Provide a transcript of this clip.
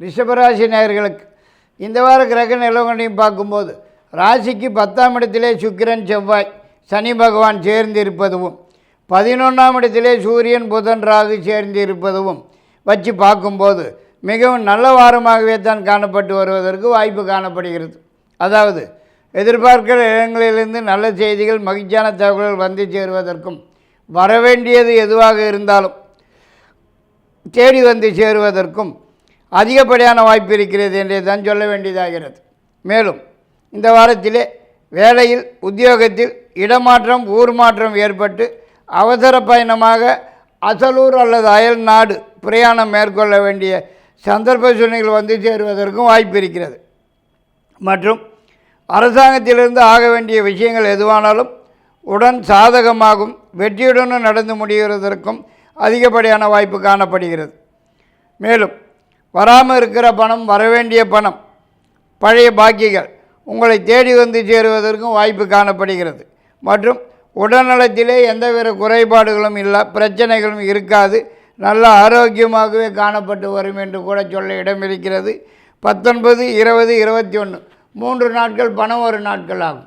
ரிஷபராசி நேயர்களுக்கு இந்த வார கிரக நிலவங்களையும் பார்க்கும்போது ராசிக்கு பத்தாம் இடத்திலே சுக்கிரன் செவ்வாய் சனி பகவான் சேர்ந்து இருப்பதும் பதினொன்றாம் இடத்திலே சூரியன் புதன் ராகு சேர்ந்து இருப்பதும் வச்சு பார்க்கும்போது மிகவும் நல்ல வாரமாகவே தான் காணப்பட்டு வருவதற்கு வாய்ப்பு காணப்படுகிறது. அதாவது எதிர்பார்க்கிற இடங்களிலிருந்து நல்ல செய்திகள் மகிழ்ச்சியான தகவல்கள் வந்து சேருவதற்கும் வரவேண்டியது எதுவாக இருந்தாலும் தேடி வந்து சேருவதற்கும் அதிகப்படியான வாய்ப்பு இருக்கிறது என்றே தான் சொல்ல வேண்டியதாகிறது. மேலும் இந்த வாரத்திலே வேலையில் உத்தியோகத்தில் இடமாற்றம் ஊர் மாற்றம் ஏற்பட்டு அவசர பயணமாக அசலூர் அல்லது அயல் நாடு பிரயாணம் மேற்கொள்ள வேண்டிய சந்தர்ப்ப சூழ்நிலைகள் வந்து சேருவதற்கும் வாய்ப்பு இருக்கிறது. மற்றும் அரசாங்கத்திலிருந்து ஆக வேண்டிய விஷயங்கள் எதுவானாலும் உடன் சாதகமாகும் வெற்றியுடனும் நடந்து முடிகிறதற்கும் அதிகப்படியான வாய்ப்பு காணப்படுகிறது. மேலும் வராமல் இருக்கிற பணம் வரவேண்டிய பணம் பழைய பாக்கிகள் உங்களை தேடி வந்து சேருவதற்கும் வாய்ப்பு காணப்படுகிறது. மற்றும் உடல்நலத்திலே எந்தவித குறைபாடுகளும் இல்லை பிரச்சனைகளும் இருக்காது. நல்ல ஆரோக்கியமாகவே காணப்பட்டு வரும் என்று கூட சொல்ல இடம் இருக்கிறது பத்தொன்பது இருபது இருபத்தி ஒன்று மூன்று நாட்கள் பணம் ஒரு நாட்கள் ஆகும்.